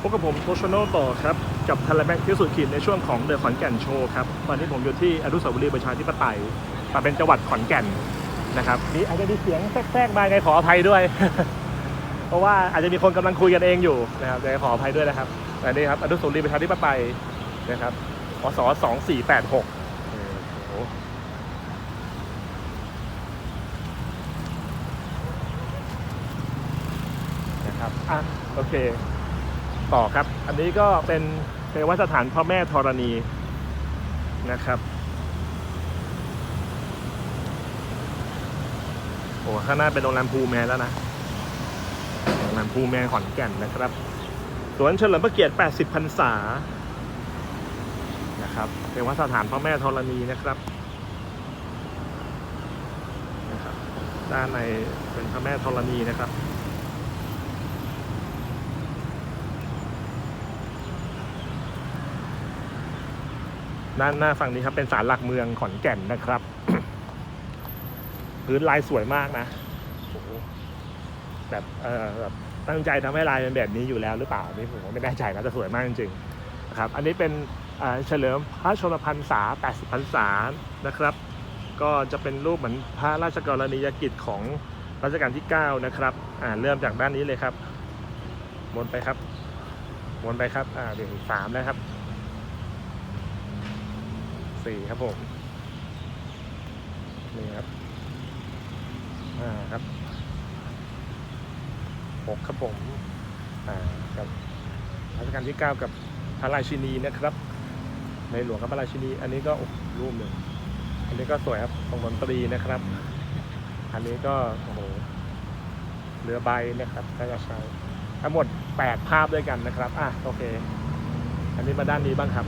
พบกับผมโคชโนต่อครับ กับทันแลแม็กที่สุดขีดในช่วงของเดอะขอนแก่นโชว์ครับ ตอนนี้ผมอยู่ที่อนุสาวรีย์ประชาธิปไตยแต่เป็นจังหวัดขอนแก่นนะครับนี่อาจจะมีเสียงแทรกๆมาไงขออภัยด้วย เพราะว่าอาจจะมีคนกำลังคุยกันเองอยู่นะครับยังไงขออภัยด้วยนะครับแต่นี่ครับอนุสาวรีย์ประชาธิปไตยนะครับพศสองสี่แปดหกนะครับอะโอเค ต่อครับ อันนี้ก็เป็นเทวสถานพระแม่ธรณีนะครับโอ้ข้างหน้าเป็นโรงแรมภูแมนแล้วนะโรงแรมภูแมนขอนแก่นนะครับสวนเฉลิมพระเกียรติ 80 พรรษานะครับเทวสถานพระแม่ธรณีนะครับนะครับ ด้านในเป็นพระแม่ธรณีนะครับ ด้านหน้าฝั่งนี้ครับเป็นศาลหลักเมืองขอนแก่นนะครับ พื้นลายสวยมากนะแบบเออแบบตั้งใจทำให้ลายเป็นแบบนี้อยู่แล้วหรือเปล่าอันนี่ผมไม่แน่ใจนะแต่สวยมากจริงๆนะครับ อันนี้เป็นเฉลิมพระชนมพรรษา 80พรรษานะครับ ก็จะเป็นรูปเหมือนพระราชกรณียกิจของรัชกาลที่ 9 นะครับอ่าเริ่มจากด้านนี้เลยครับวนไปครับวนไปครับอ่าเดี๋ยวสามแล้วครับ สี่ครับผมนี่ครับอ่าครับหกครับผมอ่ากับรัชกาลที่เก้ากับพระราชินีนะครับ ในหลวงกับพระราชินี อันนี้ก็อ้โหรูปหนึ่งอันนี้ก็สวยครับทรงดนตรีนะครับ อันนี้ก็โอ้โหเรือใบนะครับถ้าจะใช้ทั้งหมดแปดภาพด้วยกันนะครับ อะ โอเค อันนี้มาด้านนี้บ้างครับ